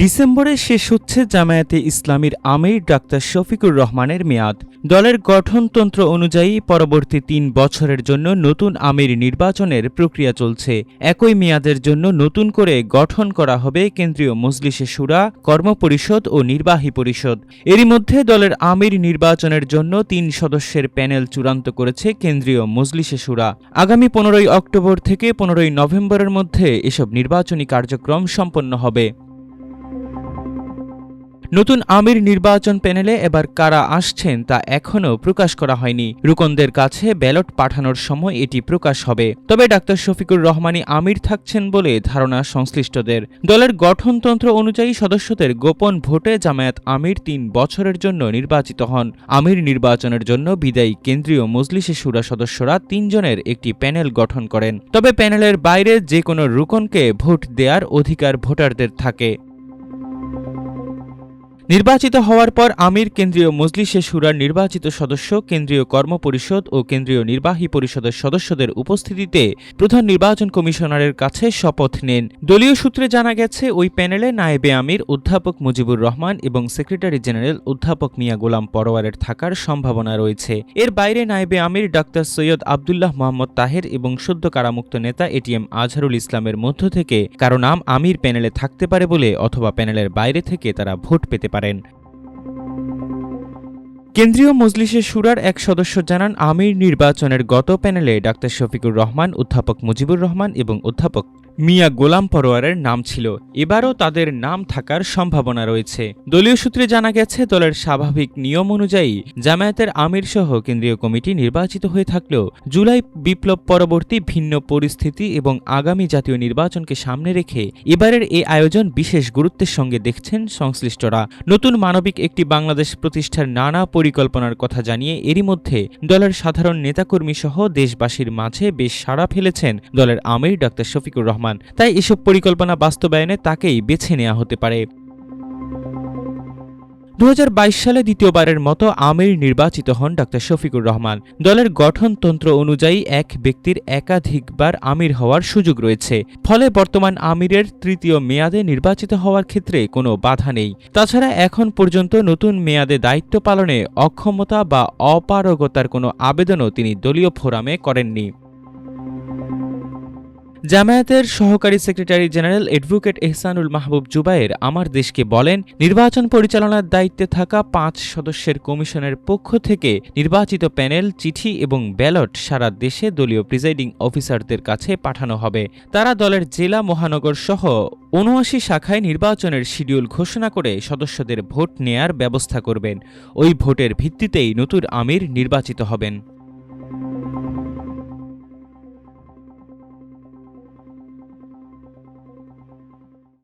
ডিসেম্বরে শেষ হচ্ছে জামায়াতে ইসলামীর আমির ডাক্তার শফিকুর রহমানের মেয়াদ। দলের গঠনতন্ত্র অনুযায়ী পরবর্তী তিন বছরের জন্য নতুন আমির নির্বাচনের প্রক্রিয়া চলছে। একই মেয়াদের জন্য নতুন করে গঠন করা হবে কেন্দ্রীয় মজলিসে সুরা, কর্মপরিষদ ও নির্বাহী পরিষদ। এরই মধ্যে দলের আমির নির্বাচনের জন্য তিন সদস্যের প্যানেল চূড়ান্ত করেছে কেন্দ্রীয় মজলিসে সুরা। আগামী পনেরোই অক্টোবর থেকে পনেরোই নভেম্বরের মধ্যে এসব নির্বাচনী কার্যক্রম সম্পন্ন হবে। নতুন আমির নির্বাচন প্যানেলে এবার কারা আসছেন তা এখনও প্রকাশ করা হয়নি। রুকনদের কাছে ব্যালট পাঠানোর সময় এটি প্রকাশ হবে। তবে ডাক্তার শফিকুর রহমানী আমির থাকছেন বলে ধারণা সংশ্লিষ্টদের। দলের গঠনতন্ত্র অনুযায়ী সদস্যদের গোপন ভোটে জামায়াত আমির তিন বছরের জন্য নির্বাচিত হন। আমির নির্বাচনের জন্য বিদায়ী কেন্দ্রীয় মজলিসে সুরা সদস্যরা তিনজনের একটি প্যানেল গঠন করেন। তবে প্যানেলের বাইরে যে কোনো রুকনকে ভোট দেওয়ার অধিকার ভোটারদের থাকে। নির্বাচিত হওয়ার পর আমির কেন্দ্রীয় মজলিসে সুরার নির্বাচিত সদস্য, কেন্দ্রীয় কর্মপরিষদ ও কেন্দ্রীয় নির্বাহী পরিষদের সদস্যদের উপস্থিতিতে প্রধান নির্বাচন কমিশনারের কাছে শপথ নেন। দলীয় সূত্রে জানা গেছে, ওই প্যানেলে নায়েবে আমির, অধ্যাপক মুজিবুর রহমান এবং সেক্রেটারি জেনারেল অধ্যাপক মিয়া গোলাম পরোয়ারের থাকার সম্ভাবনা রয়েছে। এর বাইরে নায়েবে আমির ডাক্তার সৈয়দ আবদুল্লাহ মোহাম্মদ তাহের এবং সদ্য কারামুক্ত নেতা এটিএম আজহারুল ইসলামের মধ্য থেকে কারও নাম আমির প্যানেলে থাকতে পারে বলে অথবা প্যানেলের বাইরে থেকে তারা ভোট পেতে পারেন। কেন্দ্রীয় মজলিসের সুরার এক সদস্য জানান, আমির নির্বাচনের গত প্যানেলে ডাক্তার শফিকুর রহমান, অধ্যাপক মুজিবুর রহমান এবং অধ্যাপক মিয়া গোলাম পরোয়ারের নাম ছিল। এবারও তাদের নাম থাকার সম্ভাবনা রয়েছে। দলীয় সূত্রে জানা গেছে, দলের স্বাভাবিক নিয়ম অনুযায়ী জামায়াতের আমির সহ কেন্দ্রীয় কমিটি নির্বাচিত হয়ে থাকলেও জুলাই বিপ্লব পরবর্তী ভিন্ন পরিস্থিতি এবং আগামী জাতীয় নির্বাচনকে সামনে রেখে এবারের এই আয়োজন বিশেষ গুরুত্বের সঙ্গে দেখছেন সংশ্লিষ্টরা। নতুন মানবিক একটি বাংলাদেশ প্রতিষ্ঠার নানা পরিকল্পনার কথা জানিয়ে এরই মধ্যে দলের সাধারণ নেতাকর্মী সহ দেশবাসীর মাঝে বেশ সাড়া ফেলেছেন দলের আমির ডাক্তার শফিকুর রহমান। তাই এসব পরিকল্পনা বাস্তবায়নে তাকেই বেছে নেওয়া হতে পারে। দু হাজার বাইশ সালে দ্বিতীয়বারের মতো আমির নির্বাচিত হন ডক্টর শফিকুর রহমান। দলের গঠনতন্ত্র অনুযায়ী এক ব্যক্তির একাধিকবার আমির হওয়ার সুযোগ রয়েছে। ফলে বর্তমান আমিরের তৃতীয় মেয়াদে নির্বাচিত হওয়ার ক্ষেত্রে কোনো বাধা নেই। তাছাড়া এখন পর্যন্ত নতুন মেয়াদে দায়িত্ব পালনে অক্ষমতা বা অপারগতার কোনো আবেদনও তিনি দলীয় ফোরামে করেননি। জামায়াতের সহকারী secretary general advocate Ehsanul Mahbub Zubair আমার দেশকে বলেন, নির্বাচন পরিচালনার দায়িত্বে থাকা পাঁচ সদস্যের কমিশনের পক্ষ থেকে নির্বাচিত প্যানেল, চিঠি এবং ব্যালট সারা দেশে দলীয় প্রিজাইডিং অফিসারদের কাছে পাঠানো হবে। তারা দলের জেলা, মহানগর সহ উনআশি শাখায় নির্বাচনের শিডিউল ঘোষণা করে সদস্যদের ভোট নেয়ার ব্যবস্থা করবেন। ওই ভোটের ভিত্তিতেই নতুন আমির নির্বাচিত হবেন।